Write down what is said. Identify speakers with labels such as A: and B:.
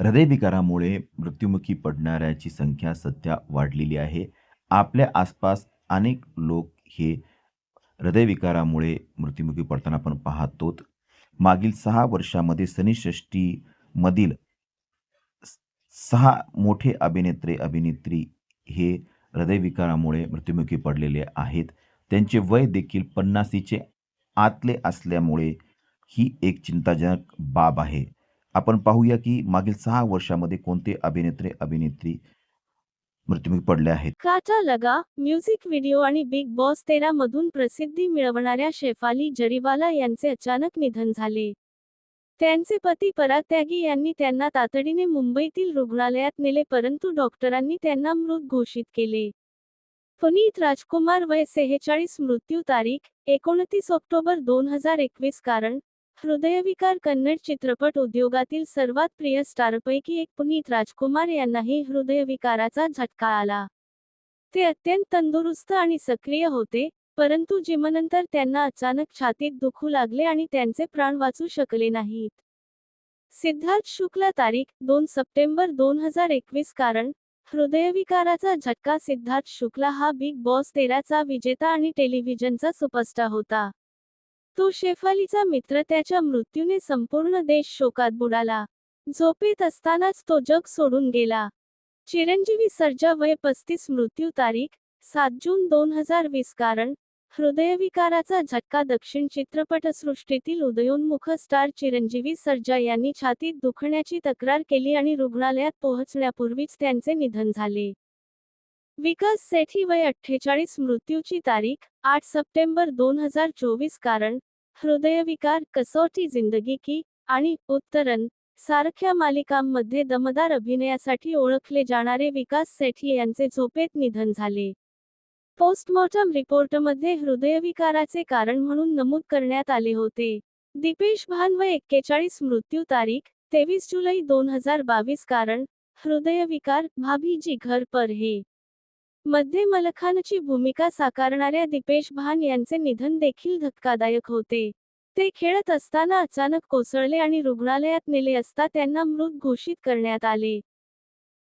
A: हृदयविकारामुळे मृत्युमुखी पडणाऱ्याची संख्या सध्या वाढलेली आहे. आपल्या आसपास अनेक लोक हे हृदयविकारामुळे मृत्युमुखी पडताना आपण पाहतो. मागील सहा वर्षामध्ये सनी-षष्टीमधील 6 मोठे अभिनेते-अभिनेत्री हे हृदयविकारामुळे मृत्युमुखी पडलेले आहेत. त्यांचे वय देखील 50शीचे आतले असल्यामुळे ही एक चिंताजनक बाब आहे. आपण पाहूया की मागील सहा वर्षामध्ये कोणते अभिनेत्रे अभिनेत्री मृत्युमुखी पडले आहेत.
B: काटा लगा म्युझिक व्हिडिओ आणि बिग बॉस 13 मधून प्रसिद्धी मिळवणाऱ्या शेफाली जरीवाला यांचे अचानक निधन झाले. त्यांचे पती पराग त्यागी यांनी त्यांना तातडीने मुंबईतील रुग्णालयात नेले परंतु डॉक्टरांनी त्यांना मृत घोषित केले. पुनीत राजकुमार वय 46 मृत्यू तारीख 29 ऑक्टोबर 2021 कारण हृदयविकार कन्नड चित्रपट उद्योगातील सर्वात प्रिय स्टारपैकी एक पुनीत राजकुमार यांनाही हृदयविकाराचा झटका आला. ते अत्यंत तंदुरुस्त आणि सक्रिय होते, परंतु जिमनंतर त्यांना अचानक छातीत दुखू लागले आणि त्यांचे प्राण वाचू शकले नाहीत. सिद्धार्थ शुक्ला तारीख दोन सप्टेंबर 2021 कारण हृदयविकाराचा झटका सिद्धार्थ शुक्ला हा बिग बॉस तेराचा विजेता आणि टेलिव्हिजनचा सुपरस्टार होता. तो शेफालीचा मित्र त्याच्या मृत्यूने संपूर्ण देश शोकात बुडाला. झोपेत असतानाच तो जग सोडून गेला. चिरंजीवी सर्जा वय 35 मृत्यू तारीख सात जून 2020 कारण हृदयविकाराचा झटका दक्षिण चित्रपटसृष्टीतील उदयोन्मुख स्टार चिरंजीवी सर्जा यांनी छातीत दुखण्याची तक्रार केली आणि रुग्णालयात पोहोचण्यापूर्वीच त्यांचे निधन झाले. विकास सेठी वय 48 मृत्यूची तारीख आठ सप्टेंबर 2024 कारण हृदयविकार कसौटी जिंदगी की आणि उत्तरण सारख्या मालिकांमध्ये दमदार अभिनयासाठी ओळखले जाणारे विकास सेठी यांचे झोपेत निधन झाले. पोस्टमॉर्टम रिपोर्टमध्ये हृदयविकाराचे कारण म्हणून नमूद करण्यात आले होते. दीपेश भान व एक्केचाळीस मृत्यू तारीख 23 जुलै 2022 कारण हृदयविकार भाभी जी घर पर हे मध्ये मलखानची भूमिका साकारणाऱ्या दीपेश भान यांचे निधन देखील धक्कादायक होते. ते खेळत असताना अचानक कोसळले आणि रुग्णालयात नेले असता त्यांना मृत घोषित करण्यात आले.